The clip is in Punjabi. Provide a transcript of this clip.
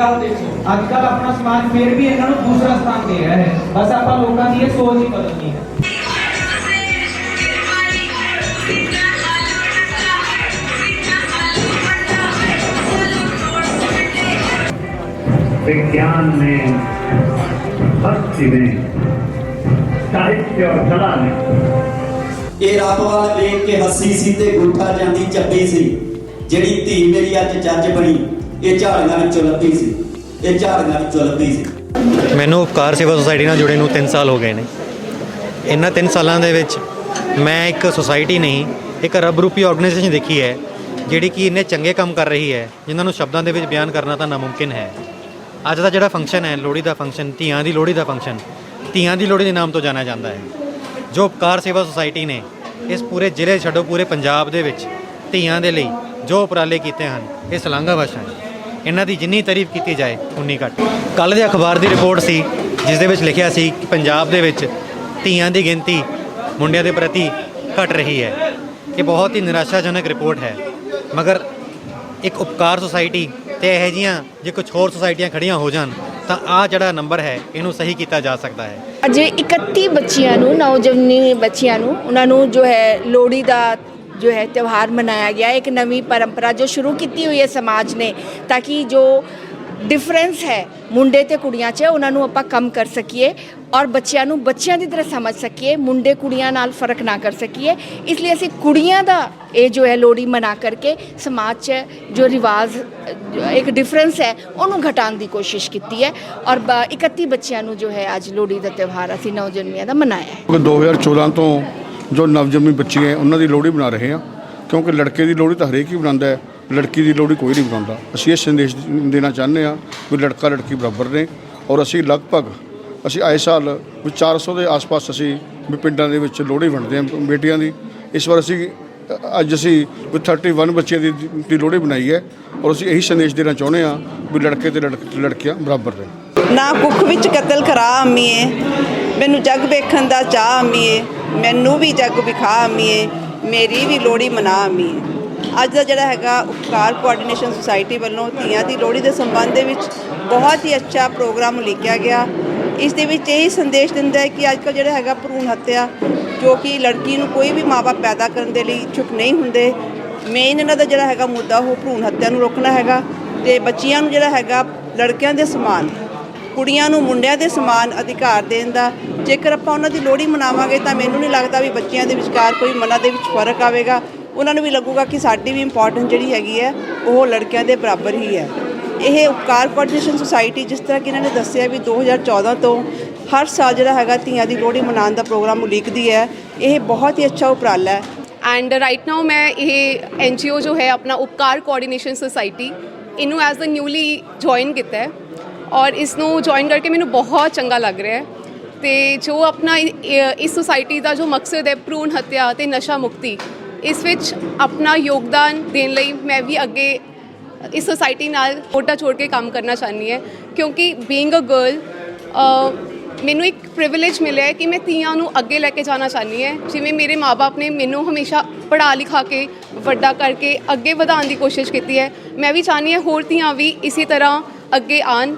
ਤੁਸੀਂ ਇੱਕ ਗੱਲ ਦੇਖੋ ਅੱਜ ਕੱਲ ਆਪਣਾ ਸਮਾਜ ਫੇਰ ਵੀ ਇਹਨਾਂ ਨੂੰ ਦੂਸਰਾ ਸਥਾਨ ਦੇ ਰਿਹਾ ਹੈ ਬਸ ਆਪਾਂ ਲੋਕਾਂ ਦੀ ਇਹ ਸੋਚ ਹੀ ਬਦਲਣੀ ਹੈ विज्ञान में भक्ति में साहित्य और कला में ਇਹ ਰੱਬ ਵੱਲ ਵੇਖ ਕੇ ਹੱਸੀ ਸੀ ਤੇ ਗੁੱਠਾ ਜਾਂਦੀ ਚੱਪੀ ਸੀ ਜਿਹੜੀ ਧੀ ਮੇਰੀ ਅੱਜ ਜੱਜ ਬਣੀ ਇਹ ਝਾੜੀਆਂ ਵਿੱਚੋਂ ਲੱਭੀ ਸੀ। ਇਹ ਝਾੜੀਆਂ ਵਿੱਚੋਂ ਲੱਭੀ ਸੀ। ਮੈਨੂੰ ਉਪਕਾਰ ਸੇਵਾ ਸੁਸਾਇਟੀ ਨਾਲ ਜੁੜੇ ਨੂੰ 3 ਸਾਲ ਹੋ ਗਏ ਨੇ। ਇਹਨਾਂ 3 ਸਾਲਾਂ ਦੇ ਵਿੱਚ ਮੈਂ ਇੱਕ ਸੁਸਾਇਟੀ ਨਹੀਂ, ਇੱਕ ਰੱਬ ਰੂਪੀ ਆਰਗੇਨਾਈਜੇਸ਼ਨ ਦੇਖੀ ਹੈ, ਜਿਹੜੀ ਕਿ ਇੰਨੇ ਚੰਗੇ ਕੰਮ ਕਰ ਰਹੀ ਹੈ, ਜਿਨ੍ਹਾਂ ਨੂੰ ਸ਼ਬਦਾਂ ਦੇ ਵਿੱਚ ਬਿਆਨ ਕਰਨਾ ਤਾਂ ਨਾਮੁਮਕਿਨ ਹੈ। ਅੱਜ ਦਾ ਜਿਹੜਾ ਫੰਕਸ਼ਨ ਹੈ, ਲੋਹੜੀ ਦਾ ਫੰਕਸ਼ਨ ਧੀਆਂ ਦੀ ਲੋਹੜੀ ਦਾ ਫੰਕਸ਼ਨ ਧੀਆਂ ਦੀ ਲੋਹੜੀ ਦੇ ਨਾਮ ਤੋਂ ਜਾਣਿਆ ਜਾਂਦਾ ਹੈ। ਜੋ ਉਪਕਾਰ ਸੇਵਾ ਸੁਸਾਇਟੀ ਨੇ, ਇਸ ਪੂਰੇ ਜ਼ਿਲ੍ਹੇ ਛੱਡੋ ਪੂਰੇ ਪੰਜਾਬ ਦੇ ਵਿੱਚ ਧੀਆਂ ਦੇ ਲਈ ਜੋ ਉਪਰਾਲੇ ਕੀਤੇ ਹਨ, ਇਹ ਸ਼ਲਾਘਾਵਸ਼ ਹਨ। ਇਹਨਾਂ ਦੀ ਜਿੰਨੀ ਤਾਰੀਫ ਕੀਤੀ ਜਾਏ, ਉਨੀ ਘੱਟ। ਕੱਲ ਦੇ ਅਖਬਾਰ ਦੀ ਰਿਪੋਰਟ ਸੀ, ਜਿਸ ਦੇ ਵਿੱਚ ਲਿਖਿਆ ਸੀ ਕਿ ਪੰਜਾਬ ਦੇ ਵਿੱਚ ਧੀਆਂ ਦੀ ਗਿਣਤੀ ਮੁੰਡਿਆਂ ਦੇ ਪ੍ਰਤੀ ਘਟ ਰਹੀ ਹੈ। ਇਹ ਬਹੁਤ ਹੀ ਨਿਰਾਸ਼ਾਜਨਕ ਰਿਪੋਰਟ ਹੈ। ਮਗਰ ਇੱਕ ਉਪਕਾਰ ਸੁਸਾਇਟੀ ਤੇ ਇਹੋ ਜਿਹੀਆਂ ਜੇ ਕੁਝ ਹੋਰ ਸੁਸਾਇਟੀਆਂ ਖੜੀਆਂ ਹੋ ਜਾਣ, ਤਾਂ ਆ ਜਿਹੜਾ ਨੰਬਰ ਹੈ, ਇਹਨੂੰ ਸਹੀ ਕੀਤਾ ਜਾ ਸਕਦਾ ਹੈ। ਅਜੇ 31 ਬੱਚੀਆਂ ਨੂੰ, ਨੌਜਵਾਨੀ ਬੱਚੀਆਂ ਨੂੰ, ਉਹਨਾਂ ਨੂੰ ਜੋ ਹੈ ਲੋਹੜੀ ਦਾ ਜੋ ਹੈ ਤਿਉਹਾਰ ਮਨਾਇਆ ਗਿਆ ਇੱਕ ਨਵੀਂ ਪਰੰਪਰਾ ਜੋ ਸ਼ੁਰੂ ਕੀਤੀ ਹੋਈ ਹੈ ਸਮਾਜ ਨੇ ਤਾਂ ਕਿ ਜੋ ਡਿਫਰੈਂਸ ਹੈ ਮੁੰਡੇ ਤੇ ਕੁੜੀਆਂ 'ਚ ਉਹਨਾਂ ਨੂੰ ਆਪਾਂ ਕਮ ਕਰ ਸਕੀਏ ਔਰ ਬੱਚਿਆਂ ਨੂੰ ਬੱਚਿਆਂ ਦੀ ਤਰ੍ਹਾਂ ਸਮਝ ਸਕੀਏ ਮੁੰਡੇ ਕੁੜੀਆਂ ਨਾਲ ਫ਼ਰਕ ਨਾ ਕਰ ਸਕੀਏ ਇਸ ਲਈ ਅਸੀਂ ਕੁੜੀਆਂ ਦਾ ਇਹ ਜੋ ਹੈ ਲੋਹੜੀ ਮਨਾ ਕਰਕੇ ਸਮਾਜ 'ਚ ਜੋ ਰਿਵਾਜ ਇੱਕ ਡਿਫਰੈਂਸ ਹੈ ਉਹਨੂੰ ਘਟਾਉਣ ਦੀ ਕੋਸ਼ਿਸ਼ ਕੀਤੀ ਹੈ ਔਰ ਬ- 31 ਬੱਚਿਆਂ ਨੂੰ ਜੋ ਹੈ ਅੱਜ ਲੋਹੜੀ ਦਾ ਤਿਉਹਾਰ ਅਸੀਂ ਨੌਜਵਾਨੀਆਂ ਦਾ ਮਨਾਇਆ ਹੈ ਕਿਉਂਕਿ 2014 ਤੋਂ ਜੋ ਨਵਜੰਮੀ ਬੱਚੀ ਹੈ, ਉਹਨਾਂ ਦੀ ਲੋਹੜੀ ਬਣਾ ਰਹੇ ਹਾਂ। ਕਿਉਂਕਿ ਲੜਕੇ ਦੀ ਲੋਹੜੀ ਤਾਂ ਹਰੇਕ ਹੀ ਬਣਾਉਂਦਾ ਹੈ। ਲੜਕੀ ਦੀ ਲੋਹੜੀ ਕੋਈ ਨਹੀਂ ਬਣਾਉਂਦਾ। ਅਸੀਂ ਇਹ ਸੰਦੇਸ਼ ਦੇਣਾ ਚਾਹੁੰਦੇ ਹਾਂ ਕਿ ਲੜਕਾ ਲੜਕੀ ਬਰਾਬਰ ਨੇ ਔਰ ਅਸੀਂ ਲਗਭਗ, ਅਸੀਂ ਆਏ ਸਾਲ ਵੀ 400 ਦੇ ਆਸ-ਪਾਸ ਅਸੀਂ ਵੀ ਪਿੰਡਾਂ ਦੇ ਵਿੱਚ ਲੋਹੜੀ ਵੰਡਦੇ ਹਾਂ ਬੇਟੀਆਂ ਦੀ। ਇਸ ਵਾਰ ਅਸੀਂ, ਅੱਜ ਅਸੀਂ ਵੀ 31 ਬੱਚਿਆਂ ਦੀ ਦੀ ਲੋਹੜੀ ਬਣਾਈ ਹੈ ਔਰ ਅਸੀਂ ਇਹੀ ਸੰਦੇਸ਼ ਦੇਣਾ ਚਾਹੁੰਦੇ ਹਾਂ ਵੀ ਲੜਕੇ ਤੇ ਲੜਕ- ਲੜਕੀਆਂ ਬਰਾਬਰ ਨੇ ਨਾ ਕੁੱਖ ਵਿੱਚ ਕਤਲ ਖਰਾ ਅੰਮੀਏ ਮੈਨੂੰ ਜੱਗ ਵੇਖਣ ਦਾ ਚਾਹ ਅੰਮੀਏ ਮੈਨੂੰ ਵੀ ਜੱਗ ਵਿਖਾ ਅੰਮੀਏ, ਮੇਰੀ ਵੀ ਲੋਹੜੀ ਮਨਾ ਅੰਮੀਏ। ਅੱਜ ਦਾ ਜਿਹੜਾ ਹੈਗਾ ਉਪਕਾਰ ਕੋਆਰਡੀਨੇਸ਼ਨ ਸੁਸਾਇਟੀ ਵੱਲੋਂ ਧੀਆਂ ਦੀ ਲੋਹੜੀ ਦੇ ਸੰਬੰਧ ਦੇ ਵਿੱਚ ਬਹੁਤ ਹੀ ਅੱਛਾ ਪ੍ਰੋਗਰਾਮ ਲਿਖਿਆ ਗਿਆ। ਇਸ ਦੇ ਵਿੱਚ ਇਹ ਸੰਦੇਸ਼ ਦਿੰਦਾ ਹੈ ਕਿ ਅੱਜਕੱਲ ਜਿਹੜਾ ਹੈਗਾ ਭਰੂਣ ਹੱਤਿਆ, ਜੋ ਕਿ ਲੜਕੀ ਨੂੰ ਕੋਈ ਵੀ ਮਾਪੇ ਪੈਦਾ ਕਰਨ ਦੇ ਲਈ ਇੱਛੁਕ ਨਹੀਂ ਹੁੰਦੇ ਮੇਨ ਇਹਨਾਂ ਦਾ ਜਿਹੜਾ ਹੈਗਾ ਮੁੱਦਾ ਉਹ ਭਰੂਣ ਹੱਤਿਆ ਨੂੰ ਰੋਕਣਾ ਹੈਗਾ ਤੇ ਬੱਚੀਆਂ ਨੂੰ ਜਿਹੜਾ ਹੈਗਾ ਲੜਕਿਆਂ ਦੇ ਸਮਾਨ। ਕੁੜੀਆਂ ਨੂੰ ਮੁੰਡਿਆਂ ਦੇ ਸਮਾਨ ਅਧਿਕਾਰ ਦੇਣ ਦਾ, ਜੇਕਰ ਆਪਾਂ ਉਹਨਾਂ ਦੀ ਲੋਹੜੀ ਮਨਾਵਾਂਗੇ ਤਾਂ ਮੈਨੂੰ ਨਹੀਂ ਲੱਗਦਾ ਵੀ ਬੱਚਿਆਂ ਦੇ ਵਿਚਕਾਰ ਕੋਈ ਮਨਾਂ ਦੇ ਵਿੱਚ ਫ਼ਰਕ ਆਵੇਗਾ। ਉਹਨਾਂ ਨੂੰ ਵੀ ਲੱਗੂਗਾ ਕਿ ਸਾਡੀ ਵੀ ਇੰਪੋਰਟੈਂਸ ਜਿਹੜੀ ਹੈਗੀ ਹੈ, ਉਹ ਲੜਕਿਆਂ ਦੇ ਬਰਾਬਰ ਹੀ ਹੈ। ਇਹ ਉਪਕਾਰ ਕੋਆਰਡੀਨੇਸ਼ਨ ਸੁਸਾਇਟੀ ਜਿਸ ਤਰ੍ਹਾਂ ਕਿ ਇਹਨਾਂ ਨੇ ਦੱਸਿਆ ਵੀ 2014 ਤੋਂ ਹਰ ਸਾਲ ਜਿਹੜਾ ਹੈਗਾ ਧੀਆਂ ਦੀ ਲੋਹੜੀ ਮਨਾਉਣ ਦਾ ਪ੍ਰੋਗਰਾਮ ਉਲੀਕਦੀ ਹੈ। ਇਹ ਬਹੁਤ ਹੀ ਅੱਛਾ ਉਪਰਾਲਾ ਹੈ। ਐਂਡ ਰਾਈਟ ਨਾਓ ਮੈਂ ਇਹ ਐਨਜੀਓ ਜੋ ਹੈ, ਆਪਣਾ ਉਪਕਾਰ ਕੋਆਰਡੀਨੇਸ਼ਨ ਸੁਸਾਇਟੀ ਇਹਨੂੰ ਐਜ਼ ਅ ਨਿਊਲੀ ਜੁਆਇਨ ਕੀਤਾ ਹੈ। ਔਰ ਇਸ ਨੂੰ ਜੁਆਇਨ ਕਰਕੇ ਮੈਨੂੰ ਬਹੁਤ ਚੰਗਾ ਲੱਗ ਰਿਹਾ ਹੈ। ਤੇ ਜੋ ਆਪਣਾ ਇਸ ਸੁਸਾਇਟੀ ਦਾ ਜੋ ਮਕਸਦ ਹੈ, ਭਰੂਣ ਹੱਤਿਆ ਤੇ ਨਸ਼ਾ ਮੁਕਤੀ, ਇਸ ਵਿੱਚ ਆਪਣਾ ਯੋਗਦਾਨ ਦੇਣ ਲਈ ਮੈਂ ਵੀ ਅੱਗੇ ਇਸ ਸੁਸਾਇਟੀ ਨਾਲ ਮੋਢਾ ਛੋੜ ਕੇ ਕੰਮ ਕਰਨਾ ਚਾਹੁੰਦੀ ਹੈ। ਕਿਉਂਕਿ ਬੀਇੰਗ ਅ ਗਰਲ ਮੈਨੂੰ ਇੱਕ ਪ੍ਰਿਵਿਲੇਜ ਮਿਲਿਆ ਹੈ ਕਿ ਮੈਂ ਧੀਆਂ ਨੂੰ ਅੱਗੇ ਲੈ ਕੇ ਜਾਣਾ ਚਾਹੁੰਦੀ ਹੈ। ਜਿਵੇਂ ਮੇਰੇ ਮਾਪੇ ਨੇ ਮੈਨੂੰ ਹਮੇਸ਼ਾ ਪੜ੍ਹਾ ਲਿਖਾ ਕੇ, ਵੱਡਾ ਕਰਕੇ ਅੱਗੇ ਵਧਾਉਣ ਦੀ ਕੋਸ਼ਿਸ਼ ਕੀਤੀ ਹੈ। ਮੈਂ ਵੀ ਚਾਹੁੰਦੀ ਹਾਂ ਹੋਰ ਧੀਆਂ ਵੀ ਇਸੇ ਤਰ੍ਹਾਂ ਅੱਗੇ ਆਣ